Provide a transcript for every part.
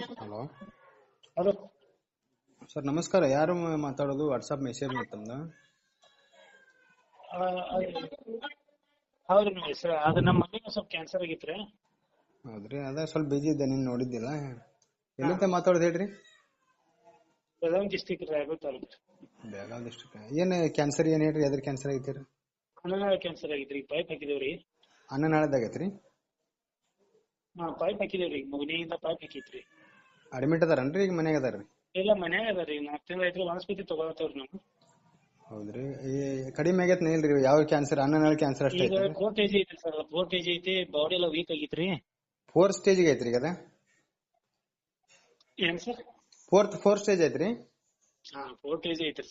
Hello. Hello. Sir ನಮಸ್ಕಾರ. ಯಾರು ಮಾತಾಡೋದು? ವಾಟ್ಸಪ್ ಮೆಸೇಜ್ ತಮ್ಮದು ಹೌದ್ರಿ ಸರ್ ಅದು ನಮ್ಮ ಮನೆಗೆ ಸ್ವಲ್ಪ ಕ್ಯಾನ್ಸರ್ ಆಗಿತ್ರಿ ಹೌದ್ರಿ ಅದ ಸ್ವಲ್ಪ ಬಿಜಿ ಇದ್ದೆ ನೀನ್ ನೋಡಿದ್ದಿಲ್ಲ? ಎಲ್ಲಿಂದ ಮಾತಾಡೋದು ಹೇಳ್ರಿ? ಬೆಳಗಾವಿ ಡಿಸ್ಟಿಕ್ ರಾಯಬಾಗ್ ತಾಲೂಕು. ಬೆಳಗಾವಿ ಡಿಸ್ಟಿಕ್ ಏನ್ ಕ್ಯಾನ್ಸರ್ ಏನ್ ಹೇಳ್ರಿ? ಎದ್ರ ಕ್ಯಾನ್ಸರ್ ಐತಿರಿ ಅನ್ನನಾಳ ಕ್ಯಾನ್ಸರ್ ಆಗಿತ್ರಿ ಪೈಪ್ ಹಾಕಿದೇವ್ರಿ. ಅನ್ನನಾಳದಾಗೈತ್ರಿ ಹಾ ಪೈಪ್ ಹಾಕಿದೇವ್ರಿ ಮಗನಿಯಿಂದ ಪೈಪ್ ಹಾಕಿತ್ರಿ ಅಡ್ಮಿಟ್ ಅದಾರನ್ರಿ ಈಗ ಮನ್ಯಾಗ ಅದಾರ್ರಿ? ಇಲ್ಲ ಮನ್ಯಾಗ ಅದಾರಿ ನಾಲ್ಕು ತಿಂಗಳ ಐತ್ರಿ ವನಸ್ಪತಿ ತಗೊಳತ್ತವ್ರಿ ನಾವು. ಹೌದ್ರಿ. ಈ ಕಡಿಮೆ ಆಗೈತ್ ಇಲ್ರಿ? ಯಾವ ಕ್ಯಾನ್ಸರ್ ಅನ್ನ ನಾಳೆ ಕ್ಯಾನ್ಸರ್ ಅಷ್ಟೇ ಈಗ ಐತ್ರಿ ಫೋರ್ ಕೆಜಿ ಐತ್ರಿ ಸರ್. ಫೋರ್ ಕೆಜಿ ಐತಿ ಬಾಡಿ ಎಲ್ಲ ವೀಕ್ ಆಗಿತ್ರಿ. ಫೋರ್ ಸ್ಟೇಜ್ ಐತ್ರಿ ಈಗ ಅದ? ಏನ್ ಸರ್? ಫೋರ್ತ್ ಫೋರ್ ಸ್ಟೇಜ್ ಐತ್ರಿ? ಹಾ ಫೋರ್ ಕೆಜಿ ಐತ್ರಿ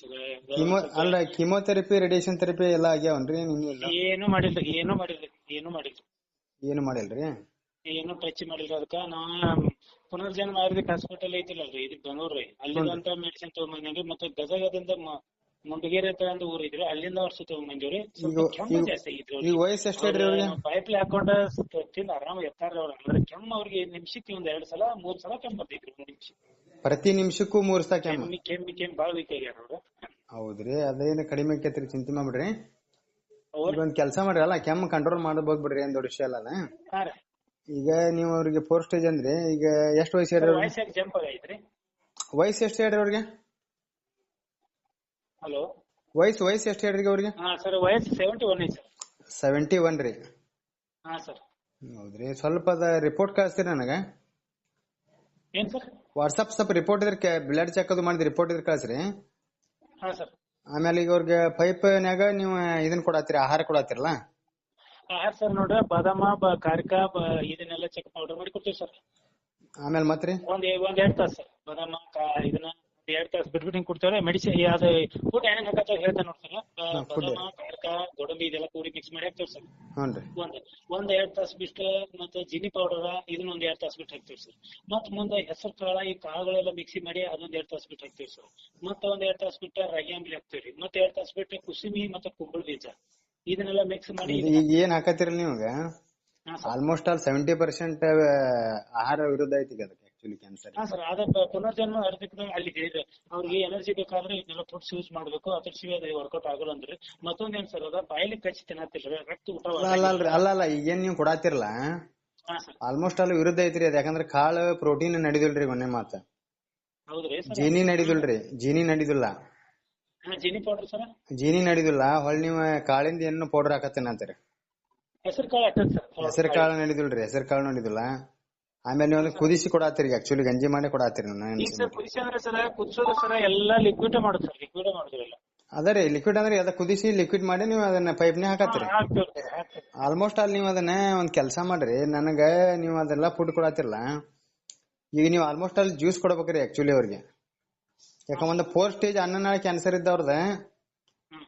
ಕಿಮೋ ಸರ್ ಅಲ್ಲ ಕಿಮೋಥೆರಪಿ ರೇಡಿಯೇಷನ್ ಥೆರಪಿ ಎಲ್ಲ ಆಗ್ಯಾವನ್ರಿ ಇಲ್ಲ? ಏನು ಮಾಡಿಲ್ರಿ ಏನು ಮಾಡಿಲ್ರಿ ಏನು ಮಾಡಿಲ್ರಿ ಏನು ಮಾಡಿಲ್ರಿ? ಏನು ಟಚ್ ಮಾಡಿಲ್ಲ ಅದಕ್ಕ. ನಾ ಪುನರ್ಜನ್ಮ ಆಯುರ್ವೇದಿಕ್ ಹಾಸ್ಪಿಟಲ್ ಐತಿಲ್ಲಲ್ರಿ ಇದು ಬೆಂಗಳೂರ್ರಿ ಅಲ್ಲಿಂದ ಮೆಡಿಸಿನ್ ತಗೊಂಬಂದೇನ್ರಿ ಮತ್ತೆ ಗದಗದಿಂದ ಮುಂಡಗೇರಿ ಅಂತ ಒಂದು ಊರ್ ಇದ್ರಿ ಅಲ್ಲಿಂದ ವರ್ಷ ಸ್ವಲ್ಪ ಕೆಮ್ಮು ಜಾಸ್ತಿ ಅವ್ರಿಗೆ. ಪೈಪ್ಲಿ ಹಾಕೊಂಡ ತಿಂದ ಆರಾಮ ಎತ್ತಾರ್ರಿ ಅವ್ರ. ಅಂದ್ರೆ ಕೆಮ್ಮು ಅವ್ರಿಗೆ ನಿಮಿಷಕ್ಕೆ ಒಂದ್ ಎರಡ್ ಸಲ ಮೂರ್ ಸಲ ಕೆಮ್ಮು ಬರ್ತೈತ್ರಿ ಒಂದ್ ನಿಮಿಷ. ಪ್ರತಿ ನಿಮಿಷಕ್ಕೂ ಮೂರ್ ಸಲ ಕೆಮ್ಮು? ಕೆಮ್ಮಿ ಕೆಮ್ಮಿ ಬಾಳ ವೀಕ್ ಆಗ್ಯಾರ ಅವ್ರು. ಹೌದ್ರಿ ಅದೇನು ಕಡಿಮೆ ಆಕೈತ್ರಿ ಚಿಂತೆ ಮಾಡ್ಬಿಡ್ರಿ. ಒಂದ್ ಕೆಲಸ ಮಾಡ್ರಿ ಅಲ್ಲ ಕೆಮ್ಮು ಕಂಟ್ರೋಲ್ ಮಾಡಬಹುದು ಬಿಡ್ರಿ ಏನ್ ದೊಡ್ಡ ವಿಷಯ ಅಲ್ಲ ಈಗ ನೀವು ಅವ್ರಿಗೆ ಫೋರ್ ಸ್ಟೇಜ್ ಅಂದ್ರೆ ಈಗ ಎಷ್ಟು ವಯಸ್ಸು ಹೇಳ್ರಿ ಅವ್ರಿಗೆ? ವಯಸ್ಸಾಗಿ ಜಂಪ್ ಆಗೈತ್ರಿ ವಯಸ್ಸು ಎಷ್ಟು ಹೇಳ್ರಿ ಅವ್ರಿಗೆ? ಹಲೋ? ವಯಸ್ಸು ವಯಸ್ಸು ಎಷ್ಟು ಹೇಳ್ರಿ ಅವ್ರಿಗೆ? ಹಾ ಸರ್ ವಯಸ್ಸು ಸೆವೆಂಟಿ ಒನ್ ಐತಿ ಸರ್. ಸೆವೆಂಟಿ ಒನ್ ರೀ. ಹಾ ಸರ್. ಹೌದ್ರಿ ಸ್ವಲ್ಪ ಅದ ರಿಪೋರ್ಟ್ ಕಳಿಸ್ತೀರಿ ನನಗೆ? ಏನ್ ಸರ್? ವಾಟ್ಸಪ್ ಸ್ವಲ್ಪ ರಿಪೋರ್ಟ್ ಇದ್ರೆ ಬ್ಲಡ್ ಚೆಕ್ ಅದು ಮಾಡಿದ ರಿಪೋರ್ಟ್ ಇದ್ರೆ ಕಳಿಸ್ರಿ. ಹಾ ಸರ್. ಆಮೇಲೆ ಈಗ ಅವ್ರಿಗೆ ಪೈಪ್ನ್ಯಾಗ ನೀವು ಇದನ್ನ ಕೊಡತ್ತೀರಿ ಆಹಾರ ಕೊಡತ್ತೀರಲ್ಲ? ಸರ್ ನೋಡ್ರಿ? ಬಾದಾಮ ಬ ಕಾರಿಕ ಬ ಇದನ್ನೆಲ್ಲ ಚೆಕ್ ಪೌಡರ್ ಮಾಡಿ ಕೊಡ್ತೀವಿ ಸರ್ ಆಮೇಲೆ ಮತ್ರಿ? ಒಂದ್ ಎ- ಒಂದ್ ಎರಡ್ ತಾಸ್ ಸರ್ ಬಾದಾಮ ಕಾ- ಇದನ್ನ ಎರಡ್ ತಾಸ್ ಬಿಟ್ಬಿಟ್ಟು ಹಿಂಗ್ ಕೊಡ್ತೇವ್ರಿ. ಮೆಡಿಸಿನ್ ಅದು ಫುಡ್ ಏನೇನ್ ಹಾಕತ್ತ ಹೇಳ್ತೇನೆ ನೋಡಿ ಸರ್ ಹಾ, food. ಬಾದಾಮ ಕಾರಿಕ ಗೋಡಂಬಿ ಇದೆಲ್ಲ ಕೂಡಿ ಮಿಕ್ಸ್ ಮಾಡಿ ಹಾಕ್ತೇವೆ ಸರ್ ಹ್ಞೂ ಒಂದ್ ಒಂದ್ ಎರಡ್ ತಾಸ್ ಬಿಟ್ಟು ಮತ್ತೆ ಜಿನಿ ಪೌಡರ್ ಇದನ್ನ ಒಂದ್ ಎರಡ್ ತಾಸ್ ಬಿಟ್ಟು ಹಾಕ್ತೇವೆ ಸರ್ ಮತ್ ಮುಂದೆ ಹೆಸರು ಕಾಳ ಈ ಕಾಳುಗಳೆಲ್ಲ ಮಿಕ್ಸಿ ಮಾಡಿ ಅದೊಂದ್ ಎರಡ್ ತಾಸ್ ಬಿಟ್ಟು ಹಾಕ್ತೇವೆ ಸರ್ ಮತ್ತೆ ಒಂದ್ ಎರಡ್ ತಾಸ್ ಬಿಟ್ಟು ರಾಗಿ ಅಂಬ್ಲಿ ಹಾಕ್ತೇವ್ರಿ. ಮತ್ತೆ ಎರಡ್ ತಾಸ್ ಬಿಟ್ಟು ಕುಸುಮಿ ಮತ್ತೆ ಕುಂಬಳ ಬೀಜ. ಇದನ್ನೆಲ್ಲ ಮಿಕ್ಸ್ ಮಾಡಿ ಈಗ ಏನ್ ಹಾಕತ್ತಿರ ನೀವು ಆಲ್ಮೋಸ್ಟ್ ಆಲ್ ಸೆವೆಂಟಿ ಪರ್ಸೆಂಟ್ ಆಹಾರ ವಿರುದ್ಧ ಐತಿ ಅದಕ್ಕೆ ಆಕ್ಚುಲಿ ಕ್ಯಾನ್ಸರ್ ಹಾ ಸರ್ ಅದ ಪುನರ್ಜನ್ಮ ಅರ್ಧಕ್ಕೆ ಅಲ್ಲಿ ಹೇಳಿದ್ರೆ ಅವ್ರಿಗೆ ಎನರ್ಜಿ ಬೇಕಾದ್ರೆ ಇದನ್ನೆಲ್ಲ ಫುಡ್ಸ್ ಯೂಸ್ ಮಾಡ್ಬೇಕು. ಅದ್ರ ಶಿವ ಅದು ವರ್ಕೌಟ್ ಆಗಲ್ಲ ಅಂದ್ರೆ. ಮತ್ತೊಂದ್ ಏನ್ ಸರ್ ಅದ? ಬಾಯಲ್ಲಿ ಕಚ್ಚಿ ತಿನ್ನತ್ತಿಲ್ರಿ ರಕ್ತ ಊಟ ಅಲ್ಲ ಅಲ್ಲ ಅಲ್ರಿ. ಅಲ್ಲ ಅಲ್ಲ. ಈಗೇನ್ ನೀವು ಕೊಡಾತಿರಲ್ಲ ಆಲ್ಮೋಸ್ಟ್ ಆಲ್ ವಿರುದ್ಧ ಐತ್ರಿ ಅದ. ಯಾಕಂದ್ರೆ ಕಾಳು ಪ್ರೋಟೀನ್ ನಡಿದಿಲ್ರಿ ಮೊನ್ನೆ ಮಾತ ಜೀನಿ ನಡಿದಿಲ್ರಿ. ಜೀನಿ ನಡಿದಿಲ್ಲ. ಜಿನಿ ಪೌಡರ್ ಸರ್? ಜೀನಿ ನಡಿದಿಲ್ಲ ಹೊಳ್ಳಿ ನೀವು ಕಾಳಿಂದ ಏನು ಪೌಡರ್ ಹಾಕತ್ತೇನ ಅಂತೀರಿ. ಹೆಸರು ಕಾಳು ಹಾಕದ್ ಸರ್ ಹೆಸರು ಕಾಳು ನಡಿದಿಲ್ರಿ ಹೆಸರು ಕಾಳು ನಡಿದಿಲ್ಲ. ಆಮೇಲೆ ನೀವು ಕುದಿಸಿ ಕೊಡಾತೀರಿ ಆಕ್ಚುಲಿ ಗಂಜಿ ಮಾಡಿ ಕೊಡಾತೀರಿ ನಾನು ಈಗ ಸರ್ ಕುದಿಸಿ ಅಂದ್ರೆ ಸರ್ ಕುದಿಸೋದು ಸರ್ ಎಲ್ಲ ಲಿಕ್ವಿಡ್ ಮಾಡುದು ಸರ್ ಲಿಕ್ವಿಡ್ ಮಾಡುದಿಲ್ಲ ಅದ ರೀ ಲಿಕ್ವಿಡ್ ಅಂದ್ರೆ ಅದ ಕುದಿಸಿ ಲಿಕ್ವಿಡ್ ಮಾಡಿ ನೀವು ಅದನ್ನ ಪೈಪ್ನೇ ಹಾಕತ್ತೀರಿ. ಆಲ್ಮೋಸ್ಟ್ ಅಲ್ಲಿ ನೀವು ಅದನ್ನ ಒಂದ್ ಕೆಲಸ ಮಾಡ್ರಿ ನನಗ ನೀವು ಅದೆಲ್ಲ ಫುಡ್ ಕೊಡಾತಿರ್ಲಾ ಈಗ ನೀವು ಆಲ್ಮೋಸ್ಟ್ ಅಲ್ಲಿ ಜ್ಯೂಸ್ ಕೊಡ್ಬೇಕ್ರಿ ಆಕ್ಚುಲಿ ಅವ್ರಿಗೆ. ಯಾಕ ಒಂದ್ ಫೋರ್ ಸ್ಟೇಜ್ ಅನ್ನನಾಳ ಕ್ಯಾನ್ಸರ್ ಇದ್ದವ್ರದ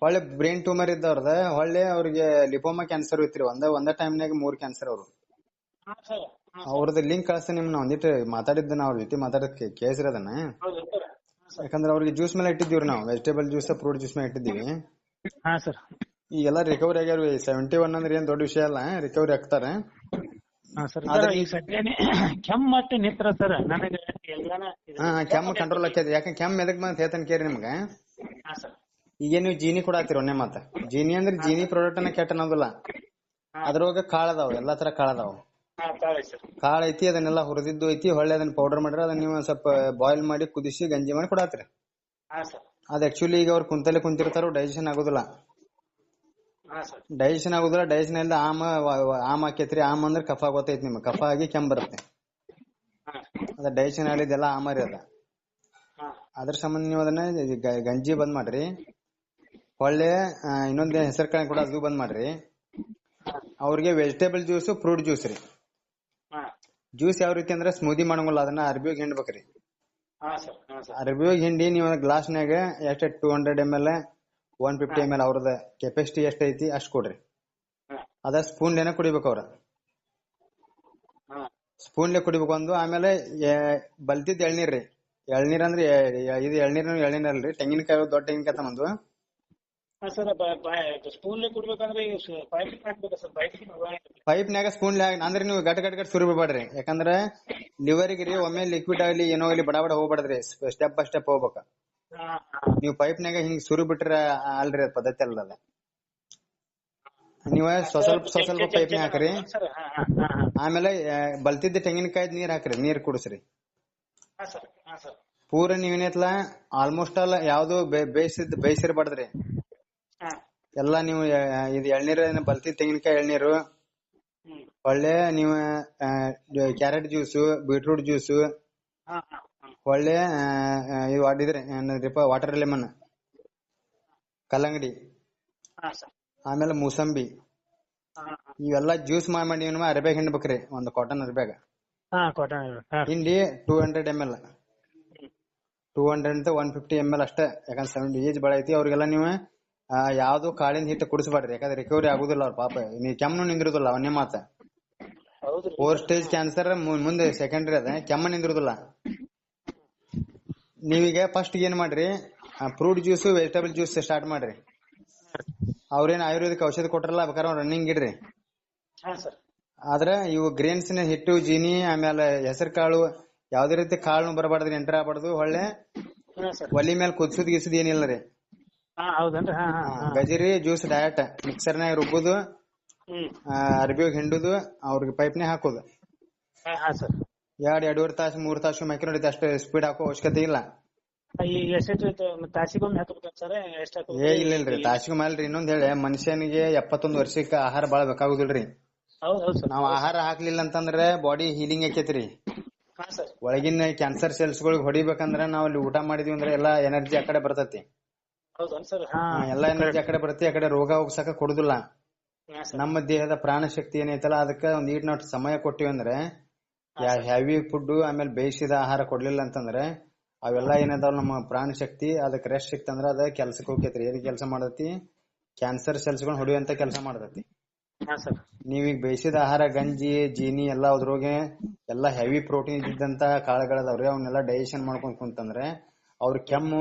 ಒಳ್ಳೆ ಬ್ರೈನ್ ಟ್ಯೂಮರ್ ಇದ್ದವ್ರದ ಹೊಳ್ಳೆ ಅವ್ರಿಗೆ ಲಿಪೋಮಾ ಕ್ಯಾನ್ಸರ್ ಇತ್ರಿ ಒಂದ ಒಂದ ಟೈಮ್ನಾಗ ಮೂರ್ ಕ್ಯಾನ್ಸರ್ ಅವ್ರು. ಅವ್ರದ್ದು ಲಿಂಕ್ ಕಳ್ಸ್ತೀನಿ ನಿಮ್ನ ಒಂದಿಟ್ಟು ಮಾತಾಡಿದ್ದ ನಾ ಅವ್ರ ಜೊತೆ ಮಾತಾಡೋದ್ ಕೇಳಿಸ್ರಿ ಅದನ್ನ. ಹೌದು ಸರ್ ಯಾಕಂದ್ರೆ ಅವ್ರಿಗೆ ಜ್ಯೂಸ್ ಮೇಲೆ ಇಟ್ಟಿದ್ದೀವ್ರಿ ನಾವು ವೆಜಿಟೇಬಲ್ ಜ್ಯೂಸ್ ಫ್ರೂಟ್ ಜ್ಯೂಸ್ ಮೇಲೆ ಇಟ್ಟಿದ್ದೀವಿ. ಹಾ ಸರ್. ಈಗೆಲ್ಲ ರಿಕವರಿ ಆಗ್ಯಾರ ಸೆವೆಂಟಿ ಒನ್ ಅಂದ್ರೆ ಏನ್ ದೊಡ್ಡ ವಿಷಯ ಅಲ್ಲ ರಿಕವರಿ ಆಗ್ತಾರೆ. ಸದ್ಯನೇ ಕೆಮ್ಮಟ್ಟು ನಿತ್ರ ಸರ್ ನನಗೆ ಹಾ ಕೆಮ್ಮು ಕಂಟ್ರೋಲ್ ಆಕೈತಿ ಯಾಕಂದ್ರೆ ಕೆಮ್ಮ ಎದಕ್ ಬಂತ ಹೇಳ್ತಾನೆ ಕೇರಿ ನಿಮ್ಗ? ಹಾ ಸರ್. ಈಗ ನೀವು ಜೀನಿ ಕೊಡಾತಿರ ಒಂದೇ ಮಾತ ಜೀನಿ ಅಂದ್ರೆ ಜೀನಿ ಪ್ರಾಡಕ್ಟ್ ಅನ್ನ ಕೆಟ್ಟ ಅನ್ನೋದಿಲ್ಲ. ಅದ್ರೊಳಗ ಕಾಳ ಅದಾವ ಎಲ್ಲಾ ತರ ಕಾಳ ಅದಾವ. ಕಾಳ ಐತಿ ಅದನ್ನೆಲ್ಲ ಹುರಿದಿದ್ದು ಐತಿ ಹೊಳ್ಳಿ ಅದನ್ನ ಪೌಡರ್ ಮಾಡಿರ ಅದನ್ನ ನೀವು ಸ್ವಲ್ಪ ಬಾಯ್ಲ್ ಮಾಡಿ ಕುದಿಸಿ ಗಂಜಿ ಮಾಡಿ ಕೊಡಾತ್ರಿ. ಅದ ಆಕ್ಚುಲಿ ಈಗ ಅವ್ರು ಕುಂತಲ್ಲೇ ಕುಂತಿರ್ತಾರೋ ಡೈಜೆಷನ್ ಆಗೋದಿಲ್ಲ. ಡೈಜೆಷನ್ ಆಗುದಿಲ್ಲ ಡೈಜೆಷನ್ ಇಲ್ಲ ಆಮ ಆಮ್ ಆಕೇತ್ರಿ ಆಮ್ ಅಂದ್ರೆ ಕಫ ಗೊತ್ತೈತಿ ನಿಮ್ಗೆ. ಕಫ ಆಗಿ ಕೆಮ್ಮ ಬರುತ್ತೆ. ಅದ ಡೈಜೆಷನ್ ಆಗಿದೆಲ್ಲ ಆಮರಿ ಅದ. ಅದ್ರ ಸಂಬಂಧ ನೀವು ಅದನ್ನ ಗಂಜಿ ಬಂದ್ ಮಾಡ್ರಿ. ಹೊಳ್ಳೆ ಇನ್ನೊಂದ್ ಹೆಸರು ಕಾಯಿ ಕೂಡ ಅದು ಬಂದ್ ಮಾಡ್ರಿ. ಅವ್ರಿಗೆ ವೆಜಿಟೇಬಲ್ ಜ್ಯೂಸ್ ಫ್ರೂಟ್ ಜ್ಯೂಸ್ ರೀ. ಜ್ಯೂಸ್ ಯಾವ ರೀತಿ ಅಂದ್ರೆ ಸ್ಮೂದಿ ಮಾಡಂಗಿಲ್ಲ ಅದನ್ನ ಅರ್ಬಿಯೋಗ್ ಹಿಂಡ್ಬೇಕ್ರಿ. ಅರ್ಬಿಯೋಗ್ ಹಿಂಡಿ ನೀವು ಗ್ಲಾಸ್ನಾಗ ಎಷ್ಟ two hundred M L one fifty M L ಅವ್ರದ ಕೆಪಾಸಿಟಿ ಎಷ್ಟೈತಿ ಐತಿ ಅಷ್ಟ್ ಕೊಡ್ರಿ. ಅದ ಸ್ಪೂನ್ ಏನೋ ಕುಡಿಬೇಕು ಅವ್ರ. ಸ್ಪೂನ್ಲೆ ಕುಡಿಬೇಕು ಒಂದು ಆಮೇಲೆ ಬಲ್ತಿದ್ ಎಳ್ನೀರ್ ರೀ ಎಳ್ನೀರ್ ಅಂದ್ರೆ ಇದು ಎಳ್ನೀರ್ ಎಳ್ನೀರ್ ಅಲ್ರಿ ತೆಂಗಿನಕಾಯಿ ದೊಡ್ಡ ತೆಂಗಿನಕಾಯಿ ತಗೊಂಡು ಸರ್ ಸ್ಪೂನ್ ಕುಡ್ಬೇಕಂದ್ರೆ ಪೈಪ್ ಹಾಕ್ಬೇಕಾ ಸರ್ ಪೈಪ್ ಅಂದ್ರೆ ನೀವು ಗಟ್ ಗಟ್ ಗಟ್ ಸುರಿ ಬಿಡ್ಬೇಡ್ರಿ. ಯಾಕಂದ್ರ ಲಿವರ್ಗೆ ರೀ ಒಮ್ಮೆ ಲಿಕ್ವಿಡ್ ಆಗಲಿ ಏನೋ ಆಗಲಿ ಬಡ ಬಡ ಹೋಗ್ಬಾರ್ದ್ರಿ ಸ್ಟೆಪ್ ಬೈ ಸ್ಟೆಪ್ ಹೋಗ್ಬೇಕ. ನೀವ್ ಪೈಪ್ನ್ಯಾಗ ಹಿಂಗ್ ಸುರಿ ಬಿಟ್ರ ಅಲ್ರಿ ಅದ್ ಪದ್ಧತಿ ಅಲ್ಲ ಅದ ನೀವ ಸ್ವಸ್ವಲ್ಪ ಸ್ವಸ್ವಲ್ಪ ಪೈಪ್ ಹಾಕ್ರಿ. ಆಮೇಲೆ ಬಲ್ತಿದ್ದ ತೆಂಗಿನಕಾಯ್ದ ನೀರ್ ಹಾಕ್ರಿ ನೀರ್ ಕುಡಿಸ್ರಿ. ಪೂರ ನೀವೇನೈತ್ಲ ಆಲ್ಮೋಸ್ಟ್ ಆಲ್ ಯಾವ್ದು ಬೇಯಿಸಿದ್ ಬೇಯಿಸಿರ್ಬಾರ್ದ್ರಿ. ಎಲ್ಲಾ ನೀವು ಇದು ಎಳ್ನೀರ್ ಬಲ್ತಿದ್ ತೆಂಗಿನಕಾಯಿ ಎಳ್ನೀರು ಒಳ್ಳೆ ನೀವು ಕ್ಯಾರೆಟ್ ಜ್ಯೂಸು ಬೀಟ್ರೂಟ್ ಜ್ಯೂಸು ಒಳ್ಳೆ ಇವು ಅಡಿದ್ರಿ ವಾಟರ್ ಲೆಮನ್ ಕಲ್ಲಂಗಡಿ. ಆಮೇಲೆ ಮೂಸಂಬಿ. ಇವೆಲ್ಲಾ ಜ್ಯೂಸ್ ಮಾಡಿ ಅರಬ್ಯಾಗ ಹಿಂಡ್ಬೇಕ್ರಿ ಒಂದ್ ಕಾಟನ್ ಅರಬ್ಯಾಗ. ಹಿಂಡಿ two hundred M L two hundred one fifty M L ಅಷ್ಟೇ. ಯಾಕಂದ್ರೆ ಸೆವೆಂಟಿ ಏಜ್ ಬಾಳ ಐತಿ ಅವ್ರಿಗೆಲ್ಲ ನೀವು ಯಾವ್ದು ಕಾಳಿನ ಹಿಟ್ಟು ಕುಡಿಸ್ಬಾರ್ರಿ ಯಾಕಂದ್ರೆ ರಿಕವರಿ ಆಗುದಿಲ್ಲ ಅವ್ರ ಪಾಪ. ನೀವು ಕೆಮ್ಮು ನಿಂದಿರುದಿಲ್ಲ ಅವನೇ ಮಾತ. ಫೋರ್ ಸ್ಟೇಜ್ ಕ್ಯಾನ್ಸರ್ ಮುಂದೆ ಸೆಕೆಂಡ್ರಿ ಅದ ಕೆಮ್ಮ ನಿಂದಿರುದಿಲ್ಲ. ನೀವೀಗ ಫಸ್ಟ್ ಏನ್ ಮಾಡ್ರಿ fruit juice vegetable juice start ಮಾಡ್ರಿ. ಅವ್ರೇನ್ ಆಯುರ್ವೇದಿಕ್ ಔಷಧ ಕೊಟ್ರಲ್ಲ ಬೇಕಾದ್ರೆ ರನ್ನಿಂಗ್ ಇಡ್ರಿ. ಹಾ ಸರ್. ಆದ್ರೆ ಇವು ಗ್ರೇನ್ಸ್ನ ಹಿಟ್ಟು ಜೀನಿ ಆಮೇಲೆ ಹೆಸರು ಕಾಳು ಯಾವ್ದೇ ರೀತಿ ಕಾಳು ಬರಬಾರ್ದ್ರಿ ಎಂಟರ್ ಆಗ್ಬಾರ್ದು ಒಳ್ಳೆ ಒಲಿ ಮೇಲೆ ಕುದಿಸುದ್ ಗಿಸುದ್ ಏನಿಲ್ಲ ರೀ. ಗಜರಿ ಜ್ಯೂಸ್ ಡಯಟ್ ಮಿಕ್ಸರ್ನಾಗ ರುಬ್ಬುದು ಹ್ಮ್. ಅರ್ಬಿಗ್ ಹಿಂಡುದು ಅವ್ರಿಗೆ ಪೈಪ್ನೇ ಹಾಕೋದು. ಎರಡ್ ಎರಡೂವರೆ ತಾಸು ಮೂರ್ ತಾಸು ಮೈಕ್ರೋ ಹೊಡಿತ ಅಷ್ಟು ಸ್ಪೀಡ್ ಹಾಕೋ ಅವಶ್ಯಕತೆ ಇಲ್ಲ. ಏ ಇಲ್ಲ ಇಲ್ರಿ ತಾಸಿಗೆ ರೀ ಇನ್ನೊಂದ್ ಹೇಳಿ ಮನುಷ್ಯನಿಗೆ ಎಪ್ಪತ್ತೊಂದ್ ವರ್ಷಕ್ಕೆ ಆಹಾರ ಬಾಳ ಬೇಕಾಗುದಿಲ್ರಿ. ನಾವ್ ಆಹಾರ ಹಾಕ್ಲಿಲ್ಲ ಅಂತಂದ್ರೆ ಬಾಡಿ ಹೀಲಿಂಗ್ ಆಕೇತ್ರಿ. ಒಳಗಿನ ಕ್ಯಾನ್ಸರ್ ಸೆಲ್ಸ್ ಗಳಿಗೆ ಹೊಡಿಬೇಕಂದ್ರ ನಾವ್ ಅಲ್ಲಿ ಊಟ ಮಾಡಿದ್ವಿ ಅಂದ್ರೆ ಎಲ್ಲಾ ಎನರ್ಜಿ ಆ ಕಡೆ ಬರ್ತತಿ. ಎಲ್ಲಾ ಎನರ್ಜಿ ಆ ಕಡೆ ಬರ್ತತಿ ಆ ಕಡೆ ರೋಗ ಹೋಗ್ಸಕ ಕೊಡುದಿಲ್ಲ. ನಮ್ಮ ದೇಹದ ಪ್ರಾಣ ಶಕ್ತಿ ಏನೈತಲ್ಲ ಅದಕ್ಕ ಒಂದ್ ಈಟ್ ನಾವು ಸಮಯ ಕೊಟ್ಟಿವಿ ಅಂದ್ರೆ ಹೆವಿ ಫುಡ್ ಆಮೇಲೆ ಬೇಯಿಸಿದ ಆಹಾರ ಕೊಡ್ಲಿಲ್ಲ ಅಂತಂದ್ರೆ ಅವೆಲ್ಲ ಏನದಾವ ನಮ್ಮ ಪ್ರಾಣ ಶಕ್ತಿ ಅದಕ್ಕೆ ರೆಸ್ಟ್ ಸಿಕ್ತಂದ್ರ ಅದ ಕೆಲ್ಸಕ್ಕೆ ಹೋಗ್ತೈತ್ರಿ. ಏನ್ ಕೆಲಸ ಮಾಡತೈತಿ? ಕ್ಯಾನ್ಸರ್ ಸೆಲ್ಸ್ ಗಳನ್ನ ಹೊಡಿಯುವಂತ ಕೆಲಸ ಮಾಡತೈತಿ. ನೀವೀಗ ಬೇಯಿಸಿದ ಆಹಾರ ಗಂಜಿ ಜೀನಿ ಎಲ್ಲಾ ಅದ್ರೊಳಗೆ ಎಲ್ಲಾ ಹೆವಿ ಪ್ರೋಟೀನ್ ಇದ್ದಂತ ಕಾಳುಗಳದಾವ್ರಿ ಅವನ್ನೆಲ್ಲ ಡೈಜೆಷನ್ ಮಾಡ್ಕೊಂಡ್ ಕುಂತಂದ್ರೆ ಅವ್ರ ಕೆಮ್ಮು